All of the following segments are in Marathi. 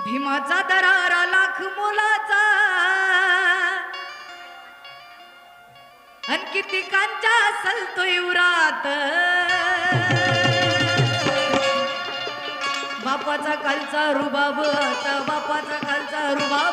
भीमाचा दरारा लाख मोलाचा. अन कितीकांच्या सलतो उरात. बापाचा कालचा रुबाब आता बापाचा कालचा रुबाब.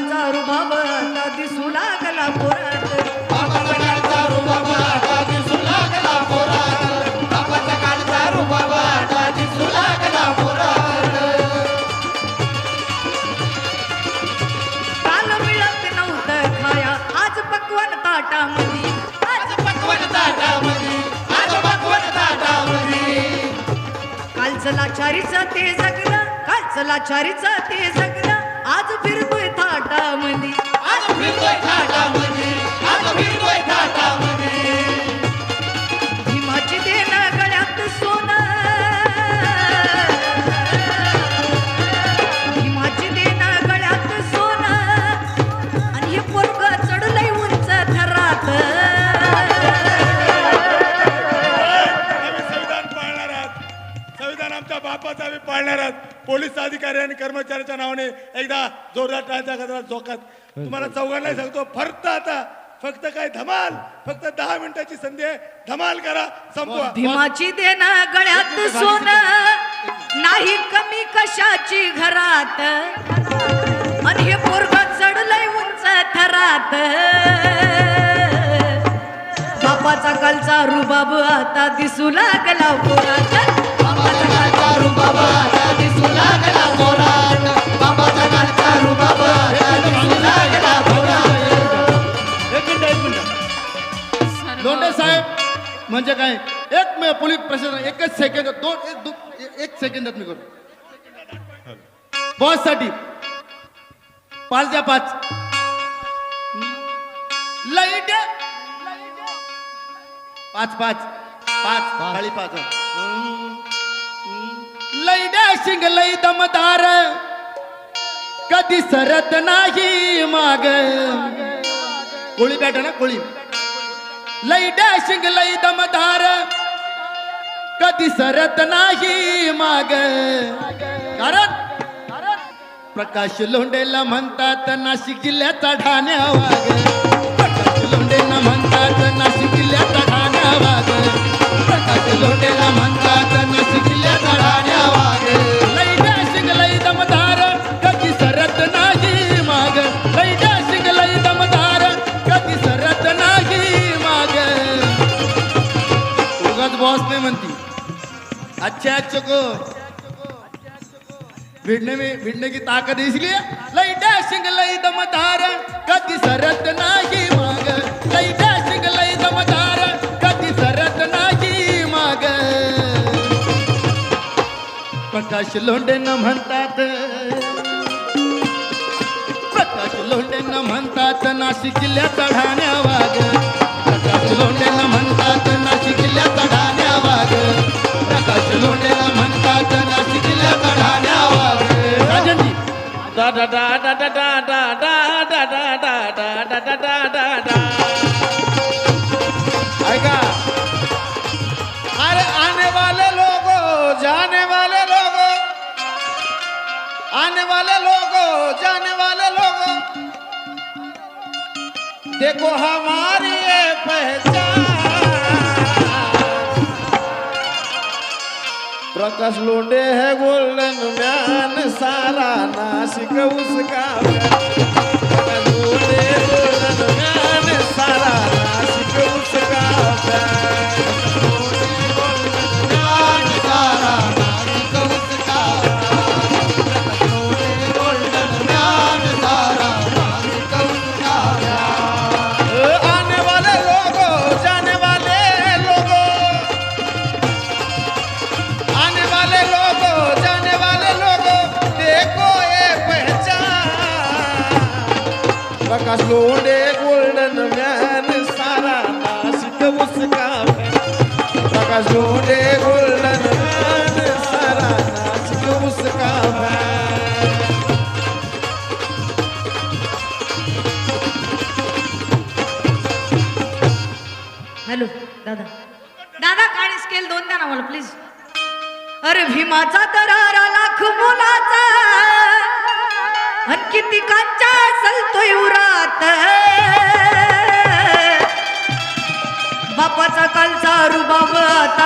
रुबाब आता दिसू लागला पोरात बापाचा कालचा रुबाब आता दिसू लागला पोरात. बापाचा कालचा रुबाब आता दिसू लागला पोरात. काल मिळत नव्हतं खाया आज पकवान ताटामध्ये आज पकवान ताटामध्ये, आज पकवान ताटामध्ये. कालचं लाचारीचं ते जगलं कालचं लाचारीचं ते जगलं आज फिरतोय थाटामध्ये आज फिरतोय थाटामध्ये, आज फिरतोय थाटामध्ये. आणि कर्मचाऱ्याच्या नावाने एकदा जोरदार टाळ्याच्या गजरात झोकात तुम्हाला चौघांना सांगतो फक्त आता फक्त काय धमाल फक्त दहा मिनिटाची संधी आहे. धमाल करा संपवा. भीमाची देणं गळ्यात सोनं. नाही कमी कशाची घरात. आणि हे पोरग चढलंय उंच थरात. बापाचा कालचा रुबाब आता दिसू लागला पोरात. लोंढे साहेब म्हणजे काय? एक मे पोलीस प्रशासन एकच सेकंद दोन एक दो- एक सेकंदात मी करतो बॉससाठी पाच. द्या पाच लाइट पाच. पाच पाच. खाली पाच लैड्या दमदार कधी सरत नाही माग. कोळी बॅट ना कोळी लय डॅशिंग लय दमदार कधी सरत नाही माग. कारण प्रकाश लोंडेला म्हणतात नाशिक जिल्ह्याचा ठाण्यावाग. प्रकाश लोंडेला म्हणतात नाशिक जिल्ह्याचा अच्छा अच्छा को भिड़ने में भिड़ने की ताकत इसलिए लई डैशिंग लई दमदार. कदी सरत नाही माग. लई डैशिंग लई दमदार. कदी सरत नाही माग. प्रकाश लोंढे न म्हणतात. प्रकाश लोंढे न म्हणतात नाशिक जिल्ह्याचा ढाण्या वाग अरे आने वाले लोगो, जाने वाले लोगो, आने वाले लोगो, जाने वाले लोगो। देखो हमारी ये पहचान। प्रकाश लोंडे है गोल्डन म्यान सारा नाशिक उसका। आकाश लोंडे गोल्डन मॅन सारा नाशिक उसका आकाश लोंडे गोल्डन मॅन सारा नाशिक उसका हॅलो दादा. दादा काळी स्केल दोन द्या ना मला प्लीज अरे भीमाचा तरारा लाख मुलाचा. किती कांचा चलतोय उरात. बापाचा कालचा रुबाब आता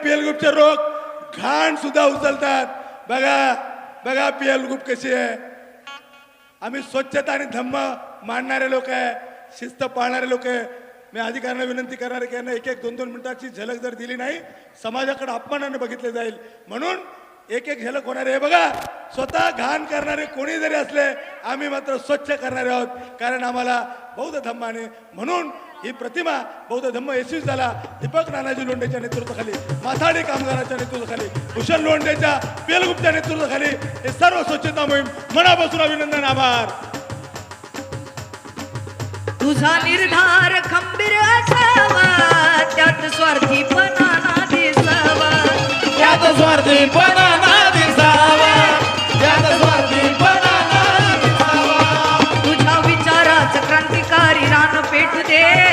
आरपीआयच्या लोक पीएल ग्रुपचे घाण सुद्धा उचलतात. बघा बघा पीएल ग्रुप कशी आहे. आम्ही स्वच्छता आणि धम्म मांडणारे लोक आहे शिस्त पाळणारे लोक आहे. मी अधिकाऱ्यांना विनंती करणार की यांना एक एक दोन दोन मिनिटाची झलक जर दिली नाही समाजाकडे अपमानाने बघितले जाईल. म्हणून एक एक झलक होणार आहे. बघा स्वतः घाण करणारे कोणी जरी असले आम्ही मात्र स्वच्छ करणारे आहोत. कारण आम्हाला बौद्ध धम्माने म्हणून ही प्रतिमा बौद्ध धम्म यशस्वी झाला. दीपक नानाजी लोंढेच्या नेतृत्वाखाली माथाडी कामगाराच्या नेतृत्वाखाली भूषण लोंढेच्या बेलगुप्तच्या नेतृत्वाखाली हे सर्व स्वच्छता मोहीम मनापासून अभिनंदन आभार. तुझा निर्धार खंबीर त्यात स्वार्थी त्यात तुझ्या विचारात क्रांतिकारी रान दे.